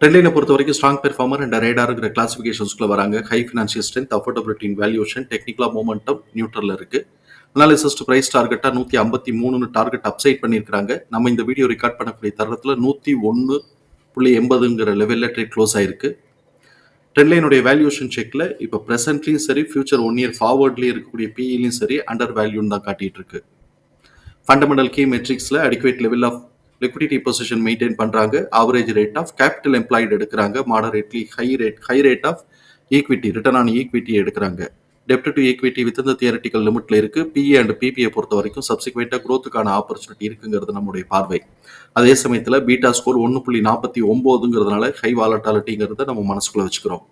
ட்ரெண்ட்லைனை பொறுத்த வரைக்கும் strong performer and ரேடாருங்கிற கிளாசிஃபிகேஷன்ஸ்குள்ள வராங்க. High financial strength affordability valuation டெக்னிக்கலாக மூமெண்டம் நியூட்ரலில் இருக்குது அனாலிசிஸ்ட் பிரைஸ் டார்கெட்டாக நூற்றி ஐம்பத்தி மூணுன்னு டார்கெட் அப்சைட் பண்ணியிருக்காங்க நம்ம இந்த வீடியோ ரெக்கார்ட் பண்ணக்கூடிய தருணத்தில் நூற்றி ஒன்று புள்ளி எண்பதுங்கிற லெவலில் ட்ரேட் க்ளோஸ் ஆயிருக்கு. ட்ரெண்ட்லைனுடைய வேல்யூஷன் செக்கில் இப்போ ப்ரெசென்ட்லையும் சரி ஃபியூச்சர் ஒன் இயர் ஃபார்வர்ட்லேயும் இருக்கக்கூடிய பிஇலையும் சரி அண்டர் வேல்யூன்னு தான் காட்டிகிட்டு இருக்கு. Fundamental key மெட்ரிக்ஸில் adequate level of liquidity position maintain பண்ணுறாங்க average rate of capital employed எடுக்கிறாங்க. Moderately high rate high rate of equity return on equity எடுக்கிறாங்க. டெப்ட் டு ஈக்விட்டி வித் இந்த தியரட்டிக்கல் லிமிட்ல இருக்கு. பிஏ அண்ட் பிபிஐ பொறுத்த வரைக்கும் சப்சிக்வெண்ட்டாக க்ரோத்துக்கான ஆப்பர்ச்சுனிட்டி இருக்குங்கிறது நம்முடைய பார்வை. அதே சமயத்தில் பீட்டா ஸ்கோர் ஒன்று புள்ளி நாற்பத்தி ஒம்போதுங்கிறதுனால ஹை வாலட்டாலிட்டிங்கிறத நம்ம மனசுக்குள்ள வச்சுக்கிறோம்.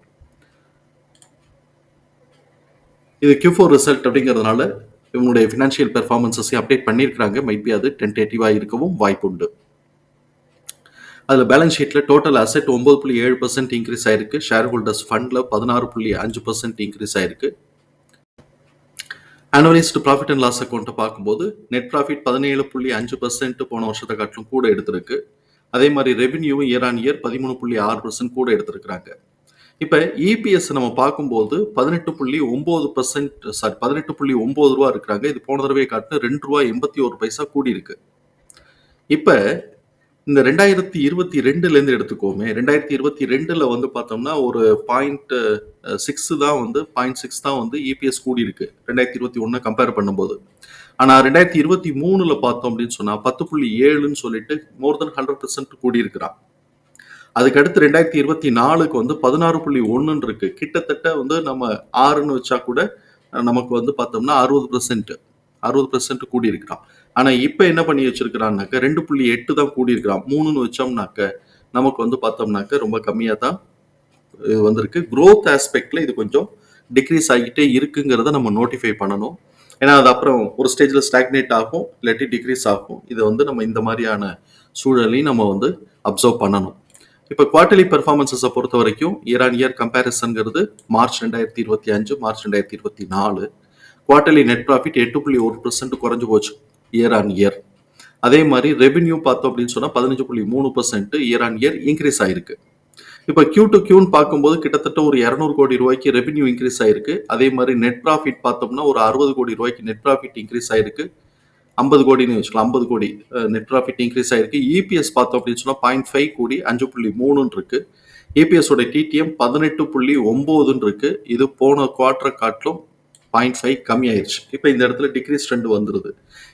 இது கியூ ஃபோர் ரிசல்ட் அப்படிங்கிறதுனால இவங்களுடைய ஃபினான்ஷியல் பெர்ஃபார்மன்ஸஸையும் அப்டேட் பண்ணியிருக்கிறாங்க. மைபி அது டென்டேட்டிவாக இருக்கவும் வாய்ப்பு உண்டு அதில் பேலன்ஸ் ஷீட்டில் டோட்டல் அசெட் ஒம்பது புள்ளி ஏழு பர்சன்ட் இன்க்ரீஸ் ஆயிருக்கு. ஷேர் ஹோல்டர்ஸ் ஃபண்டில் பதினாறு புள்ளி அஞ்சு பர்சன்ட் இன்க்ரீஸ் ஆயிருக்கு. அனுவலைஸ்டு ப்ராஃபிட் அண்ட் லாஸ் அக்கௌண்ட்டை பார்க்கும்போது நெட் ப்ராஃபிட் பதினேழு புள்ளி அஞ்சு பர்சன்ட் போன வருஷத்தை காட்டிலும் கூட எடுத்திருக்கு. அதே மாதிரி ரெவென்யூவும் இயர் ஆன் இயர் பதிமூணு புள்ளி ஆறு பர்சன்ட் கூட எடுத்திருக்கிறாங்க. இப்போ இபிஎஸ் நம்ம பார்க்கும்போது பதினெட்டு புள்ளி ஒம்பது பர்சன்ட் சாரி பதினெட்டு புள்ளி ஒம்பது ரூபா இருக்கிறாங்க. இது போன தடவை காட்டு ரெண்டு ரூபா எண்பத்தி ஒரு பைசா கூடி இருக்கு இப்போ இந்த ரெண்டாயிரத்தி இருபத்தி ரெண்டுலேருந்து எடுத்துக்கோமே ரெண்டாயிரத்தி இருபத்தி ரெண்டில் வந்து பார்த்தோம்னா ஒரு பாயிண்ட் சிக்ஸ் தான் வந்து பாயிண்ட் சிக்ஸ் தான் வந்து இபிஎஸ் கூடி இருக்கு ரெண்டாயிரத்தி இருபத்தி ஒன்று கம்பேர் பண்ணும்போது. ஆனால் ரெண்டாயிரத்தி இருபத்தி மூணில் பார்த்தோம் அப்படின்னு சொன்னால் பத்து புள்ளி ஏழுன்னு சொல்லிட்டு மோர் தென் ஹண்ட்ரட் பர்சன்ட் கூடி இருக்கிறான் அதுக்கு அடுத்து ரெண்டாயிரத்தி இருபத்தி நாலுக்கு வந்து பதினாறு புள்ளி ஒன்றுன்னு இருக்கு கிட்டத்தட்ட வந்து நம்ம ஆறுன்னு வச்சா கூட நமக்கு வந்து பார்த்தோம்னா அறுபது பெர்சென்ட் அறுபது பெர்சென்ட் கூடி இருக்கிறான் ஆனா இப்ப என்ன பண்ணி வச்சிருக்கிறான்னாக்க ரெண்டு புள்ளி எட்டு தான் கூடி இருக்கிறான் மூணுன்னு வச்சோம்னாக்க நமக்கு வந்து பார்த்தோம்னாக்க ரொம்ப கம்மியா தான் வந்திருக்கு. க்ரோத் ஆஸ்பெக்ட்ல இது கொஞ்சம் டிக்ரீஸ் ஆகிட்டே இருக்குங்கிறத நம்ம நோட்டிஃபை பண்ணணும். ஏன்னா அது அப்புறம் ஒரு ஸ்டேஜில் ஸ்டாக்னேட் ஆகும் இல்லாட்டி டிக்ரீஸ் ஆகும். இதை வந்து நம்ம இந்த மாதிரியான சூழலையும் நம்ம வந்து அப்சர்வ் பண்ணணும். இப்போ குவார்டர்லி பெர்ஃபார்மன்ஸஸை பொறுத்த வரைக்கும் இயர் ஆன் இயர் கம்பேரிசன்ங்கிறது மார்ச் ரெண்டாயிரத்தி இருபத்தி அஞ்சு மார்ச் ரெண்டாயிரத்தி இருபத்தி நாலு. குவார்டர்லி நெட் ப்ராஃபிட் எட்டு புள்ளி ஒரு பர்சன்ட் குறைஞ்சு போச்சு இயர் ஆன் இயர் அதே மாதிரி ரெவென்யூ பார்த்தோம் அப்படின்னு சொன்னால் பதினஞ்சு புள்ளி மூணு percent year on year increase ஆயிருக்கு. இப்போ கியூ டு கியூன்னு பார்க்கும்போது கிட்டத்தட்ட ஒரு இரநூறு கோடி ரூபாய்க்கு ரெவென்யூ இன்க்ரீஸ் ஆயிருக்கு. அதே மாதிரி நெட் ப்ராஃபிட் பார்த்தோம்னா ஒரு அறுபது கோடி ரூபாய்க்கு நெட் ப்ராஃபிட் இன்க்ரீஸ் ஆயிருக்கு. ஐம்பது கோடின்னு வச்சுக்கலாம் ஐம்பது கோடி நெட் ப்ராஃபிட் இன்க்ரீஸ் ஆயிருக்கு. இபிஎஸ் பார்த்தோம் அப்படின்னு சொன்னால் பாயிண்ட் ஃபைவ் கோடி அஞ்சு புள்ளி மூணுன்னு இருக்கு. EPS டிடிஎம் பதினெட்டு புள்ளி ஒம்போதுன்னு இருக்கு. இது போன குவார்டரை காட்டிலும் பாயிண்ட் ஃபைவ் கம்மி ஆயிடுச்சு இப்போ இந்த இடத்துல டிக்ரீஸ் ட்ரெண்ட் வந்துருது.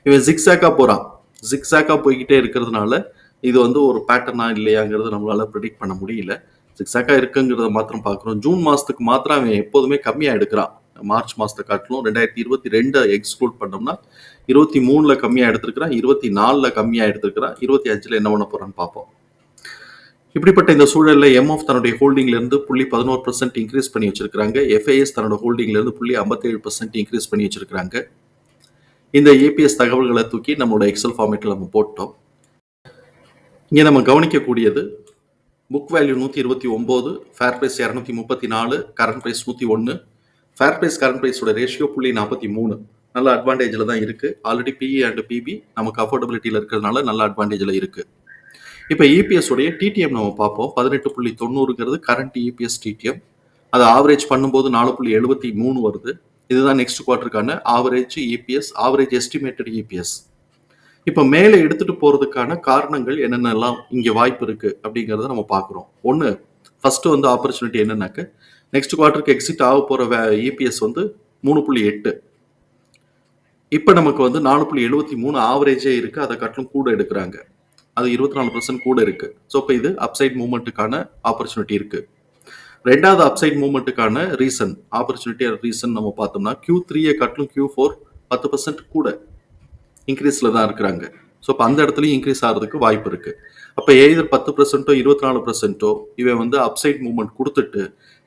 இவன் ஜிக்ஸாக்காக போகிறான் ஜிக்ஸாக்காக போய்கிட்டே இருக்கிறதுனால இது வந்து ஒரு பேட்டர்னா இல்லையாங்கிறது நம்மளால ப்ரிடிக்ட் பண்ண முடியல. ஜிக்ஸாக்கா இருக்குங்கிறத மாத்திரம் பார்க்குறோம். ஜூன் மாதத்துக்கு மாத்திரம் அவன் எப்போதுமே கம்மியாக எடுக்கிறான். மார்ச் மாதத்தை காட்டிலும் ரெண்டாயிரத்தி இருபத்தி ரெண்டை எக்ஸ்க்ளூட் பண்ணோம்னா இருபத்தி மூணுல கம்மியா எடுத்திருக்கிறான் இருபத்தி நாலுல கம்மியா எடுத்திருக்கிறான் இருபத்தி அஞ்சுல என்ன பண்ண போறான்னு பார்ப்போம். இப்படிப்பட்ட இந்த சூழல்ல எம்எஃப் தன்னுடைய ஹோல்டிங்ல இருந்து புள்ளி பதினோரு பர்சன்ட் இன்க்ரீஸ் பண்ணி வச்சிருக்காங்க எஃப்ஐஎஸ் தன்னோட ஹோல்டிங்ல இருந்து புள்ளி ஐம்பத்தேழு பர்சன்ட் இன்க்ரீஸ் பண்ணி வச்சிருக்காங்க இந்த ஏபிஎஸ் தகவல்களை தூக்கி நம்மளோட எக்ஸல் ஃபார்மேட்டில் நம்ம போட்டோம். இங்கே நம்ம கவனிக்கக்கூடியது புக் வேல்யூ நூற்றி இருபத்தி ஒம்பது ஃபேர் ப்ரைஸ் இரநூத்தி முப்பத்தி நாலு கரண்ட் ப்ரைஸ் நூற்றி ஒன்று ஃபேர் ப்ரைஸ் கரண்ட் ப்ரைஸோட ரேஷியோ புள்ளி நாற்பத்தி மூணு. நல்ல அட்வான்டேஜில் தான் இருக்குது ஆல்ரெடி பிஇ அண்ட் பிபி நமக்கு அஃபோர்டபிலிட்டியில் இருக்கிறதுனால நல்ல அட்வான்டேஜில் இருக்குது இப்போ இபிஎஸ் உடைய டிடிஎம் நம்ம பார்ப்போம். பதினெட்டு புள்ளி தொண்ணூறுங்கிறது கரண்ட் இபிஎஸ் டிடிஎம் அதை ஆவரேஜ் பண்ணும்போது நாலு புள்ளி எழுபத்தி மூணு வருது. இதுதான் next குவார்ட்டருக்கான average EPS average estimated EPS இப்போ மேலே எடுத்துகிட்டு போகிறதுக்கான காரணங்கள் என்னென்னலாம் இங்கே வாய்ப்பு இருக்குது அப்படிங்கிறத நம்ம பார்க்குறோம். ஒன்று ஃபஸ்ட்டு வந்து ஆப்பர்ச்சுனிட்டி என்னென்னாக்க நெக்ஸ்ட் குவார்ட்டருக்கு எக்ஸிட் ஆக போகிற இபிஎஸ் வந்து மூணு புள்ளி எட்டு. இப்போ நமக்கு வந்து நாலு புள்ளி எழுபத்தி மூணு ஆவரேஜே இருக்கு. அதை காட்டிலும் கூட எடுக்கிறாங்க. அது இருபத்தி நாலு பர்சன்ட் கூட இருக்கு. ஸோ இப்போ இது அப்சைட் மூமெண்ட்டுக்கான ஆப்பர்ச்சுனிட்டி இருக்கு. ரெண்டாவது அப்சைட் மூமெண்ட்டுக்கான ரீசன் ஆப்பர்ச்சுனிட்டி ரீசன் நம்ம பார்த்தோம்னா கியூ த்ரீயை காட்டிலும் கியூ ஃபோர் பத்து பர்சன்ட் கூட இன்க்ரீஸில் தான் இருக்கிறாங்க. ஸோ இப்போ அந்த இடத்துலையும் இன்க்ரீஸ் ஆகிறதுக்கு வாய்ப்பு இருக்கு. அப்போ எய்தர் பத்து பர்சன்ட்டோ இருபத்தி நாலு பர்சன்ட்டோ இவன் வந்து அப்சைட் மூமெண்ட் கொடுத்துட்டு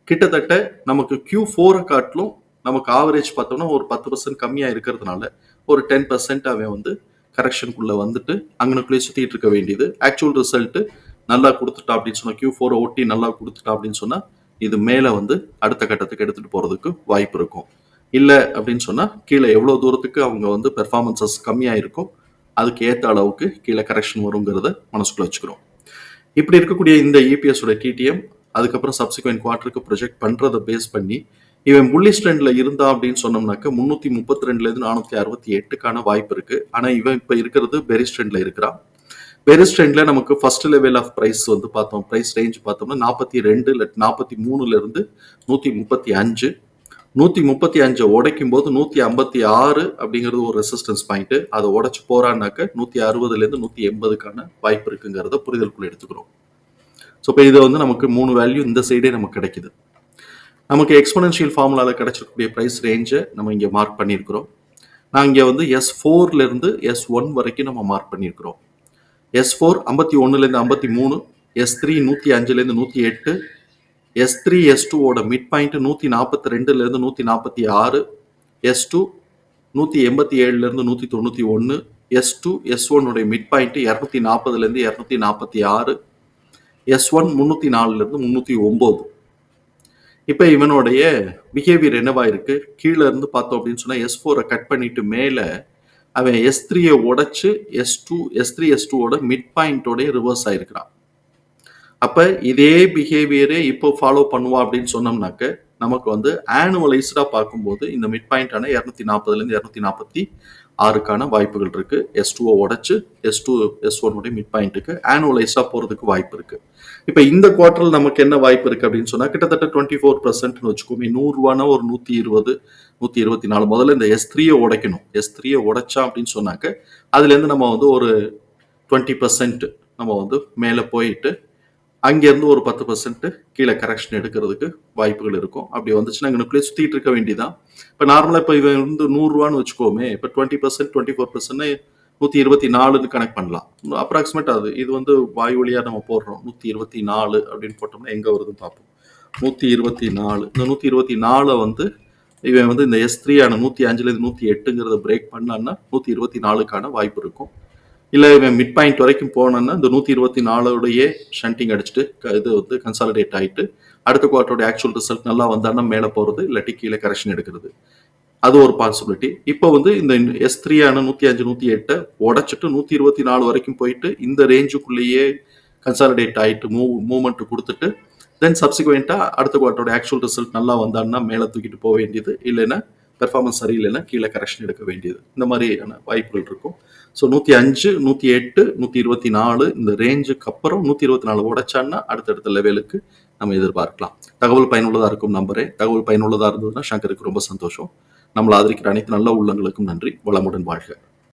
கிட்டத்தட்ட நமக்கு கியூ ஃபோரை காட்டிலும் நமக்கு ஆவரேஜ் பார்த்தோம்னா ஒரு பத்து பர்சன்ட் கம்மியாக இருக்கிறதுனால ஒரு டென் பர்சன்ட் அவன் வந்து கரெக்ஷனுக்குள்ளே வந்துட்டு அங்கனுக்குள்ளேயே சுற்றிட்டு இருக்க வேண்டியது. ஆக்சுவல் ரிசல்ட்டு நல்லா கொடுத்துட்டா அப்படின்னு சொன்னால் கியூ ஃபோரை ஒட்டி நல்லா கொடுத்துட்டா அப்படின்னு சொன்னால் இது மேலே வந்து அடுத்த கட்டத்துக்கு எடுத்துகிட்டு போகிறதுக்கு வாய்ப்பு இருக்கும். இல்லை அப்படின்னு சொன்னால் கீழே எவ்வளோ தூரத்துக்கு அவங்க வந்து பெர்ஃபார்மன்சஸ் கம்மியாக இருக்கும் அதுக்கு ஏற்ற அளவுக்கு கீழே கரெக்ஷன் வருங்கிறத மனசுக்குள்ள வச்சுக்கிறோம். இப்படி இருக்கக்கூடிய இந்த இபிஎஸோட டிடிஎம் அதுக்கப்புறம் சப்சிக்வெண்ட் குவார்ட்டருக்கு ப்ரொஜெக்ட் பண்ணுறதை பேஸ் பண்ணி இவன் புள்ளி ட்ரெண்ட்ல இருந்தா அப்படின்னு சொன்னோம்னாக்க முன்னூத்தி முப்பத்தி ரெண்டுல இருந்து நானூத்தி அறுபத்தி எட்டுக்கான வாய்ப்பு இருக்கு. ஆனா இவன் இப்ப இருக்கிறது பெரிஸ் ட்ரெண்ட்ல இருக்கிறான். பெரிஸ் ட்ரெண்ட்ல நமக்கு ஃபர்ஸ்ட் லெவல் ஆஃப் பிரைஸ் வந்து பார்த்தோம். பிரைஸ் ரேஞ்ச் பார்த்தோம்னா நாற்பத்தி ரெண்டு நாற்பத்தி மூணுல இருந்து நூத்தி முப்பத்தி அஞ்சு. நூத்தி முப்பத்தி அஞ்சை உடைக்கும் போது நூத்தி ஐம்பத்தி ஆறு அப்படிங்கிறது ஒரு ரெசிஸ்டன்ஸ் பாயிண்ட் அதை உடைச்சு போறான்னாக்க நூத்தி அறுபதுல இருந்து நூத்தி எண்பதுக்கான வாய்ப்பு இருக்குங்கிறத புரிதலுக்குள்ள எடுத்துக்கிறோம். ஸோ இப்போ இதை வந்து நமக்கு மூணு வேல்யூ இந்த சைடே நமக்கு கிடைக்குது. நமக்கு எக்ஸ்பனன்ஷியல் ஃபார்முலாவில் கிடைச்சிருக்கக்கூடிய ப்ரைஸ் ரேஞ்சை நம்ம இங்கே மார்க் பண்ணியிருக்கிறோம். நான் இங்கே வந்து எஸ் ஃபோர்லேருந்து எஸ் ஒன் வரைக்கும் நம்ம மார்க் பண்ணியிருக்கிறோம். எஸ் ஃபோர் ஐம்பத்தி ஒன்றுலேருந்து ஐம்பத்தி மூணு எஸ் த்ரீ நூற்றி அஞ்சுலேருந்து நூற்றி எட்டு எஸ் த்ரீ எஸ் டூவோட மிட் பாயிண்ட்டு நூற்றி நாற்பத்தி ரெண்டுலேருந்து நூற்றி நாற்பத்தி ஆறு எஸ் டூ நூற்றி எண்பத்தி ஏழுலேருந்து நூற்றி தொண்ணூற்றி ஒன்று எஸ் டூ எஸ் ஒன்னுடைய மிட் பாயிண்ட்டு இரநூத்தி நாற்பதுலேருந்து இரநூத்தி நாற்பத்தி ஆறு எஸ் ஒன் முந்நூற்றி நாலுலேருந்து முந்நூற்றி ஒம்பது. இப்போ இவனுடைய பிஹேவியர் என்னவா இருக்கு? கீழே இருந்து பார்த்தோம் அப்படின்னு சொன்னால் எஸ் ஃபோரை கட் பண்ணிட்டு மேலே அவன் எஸ் த்ரீயை உடைச்சு S two S three S டூவோட மிட் பாயிண்டோடய ரிவர்ஸ் ஆயிருக்கிறான். அப்போ இதே பிஹேவியரே இப்போ ஃபாலோ பண்ணுவா அப்படின்னு சொன்னோம்னாக்க நமக்கு வந்து ஆனுவலைஸ்டாக பார்க்கும்போது இந்த மிட் பாயிண்டான இரநூத்தி நாற்பதுலேருந்து இரநூத்தி நாற்பத்தி ஆறுக்கான வாய்ப்புகள் இருக்கு. எஸ் டூவை உடைச்சு எஸ் டூ எஸ் ஒனுடைய மிட் பாயிண்ட்டுக்கு ஆனுவலைஸாக போறதுக்கு வாய்ப்பு இருக்கு. இப்போ இந்த குவார்டரில் நமக்கு என்ன வாய்ப்பு இருக்கு அப்படின்னு சொன்னா கிட்டத்தட்ட டுவெண்ட்டி ஃபோர் பர்சன்ட்னு வச்சுக்கோமே நூறுரூவானா ஒரு நூற்றி இருபது நூற்றி இருபத்தி நாலு முதல்ல இந்த எஸ் த்ரீயை உடைக்கணும். எஸ் த்ரீயை உடைச்சா அப்படின்னு சொன்னாக்க அதுலேருந்து நம்ம வந்து ஒரு டுவெண்ட்டி பர்சன்ட் நம்ம வந்து மேலே போயிட்டு அங்கேருந்து ஒரு பத்து பர்சன்ட் கீழே கரெக்ஷன் எடுக்கிறதுக்கு வாய்ப்புகள் இருக்கும். அப்படி வந்துச்சுன்னா இங்கனுக்குள்ளே சுற்றிட்டு இருக்க வேண்டியதான் இப்போ நார்மலாக இப்போ இவன் வந்து நூறுரூவான்னு வச்சுக்கோமே இப்போ twenty percent twenty four percent நூற்றி இருபத்தி நாலுன்னு கனெக்ட் பண்ணலாம். அப்ராக்சிமேட் அது. இது வந்து வாய் வழியாக நம்ம போடுறோம். நூற்றி இருபத்தி நாலு அப்படின்னு போட்டோம்னா எங்கே வருதுன்னு பார்ப்போம். நூற்றி இருபத்தி நாலு. இந்த நூற்றி இருபத்தி நாலை வந்து இவன் வந்து இந்த எஸ் த்ரீயான நூற்றி அஞ்சுலேருந்து நூற்றி எட்டுங்கிறத பிரேக் பண்ணான்னா நூற்றி இருபத்தி நாலுக்கான வாய்ப்பு இருக்கும். இல்லை இவன் மிட் பாயிண்ட் வரைக்கும் போனோன்னா இந்த நூற்றி இருபத்தி நாலோடைய ஷண்டிங் அடிச்சுட்டு க- இது வந்து கன்சாலிடேட் ஆகிட்டு அடுத்த குவார்ட்டருடைய ஆக்சுவல் ரிசல்ட் நல்லா வந்தான்னா மேலே போகிறது இல்லாட்டி கீழே கரெக்ஷன் எடுக்கிறது. அது ஒரு பாசிபிலிட்டி இப்போ வந்து இந்த எஸ் த்ரீயான நூற்றி அஞ்சு நூற்றி எட்டை உடைச்சிட்டு நூற்றி இருபத்தி நாலு வரைக்கும் போயிட்டு இந்த ரேஞ்சுக்குள்ளேயே கன்சாலிடேட் ஆகிட்டு மூவ் மூவ்மெண்ட் கொடுத்துட்டு தென் சப்சிக்வெண்ட்டாக அடுத்த குவார்ட்டரோட ஆக்சுவல் ரிசல்ட் நல்லா வந்தான்னா மேலே தூக்கிட்டு போக வேண்டியது இல்லைன்னா பெர்ஃபார்மன்ஸ் சரியில்லைன்னா கீழே கரெக்ஷன் எடுக்க வேண்டியது. இந்த மாதிரியான வாய்ப்புகள் இருக்கும். ஸோ நூற்றி அஞ்சு நூற்றி எட்டு நூற்றி இருபத்தி நாலு இந்த ரேஞ்சுக்கு அப்புறம் நூற்றி இருபத்தி நாலு உடைச்சான்னா அடுத்தடுத்த லெவலுக்கு நம்ம எதிர்பார்க்கலாம். தகவல் பயனுள்ளதாக இருக்கும் நம்பரே தகவல் பயனுள்ளதாக இருந்ததுன்னா சங்கருக்கு ரொம்ப சந்தோஷம். நம்மளை ஆதரிக்கிற அனைத்து நல்ல உள்ளங்களுக்கும் நன்றி. வளமுடன் வாழ்க.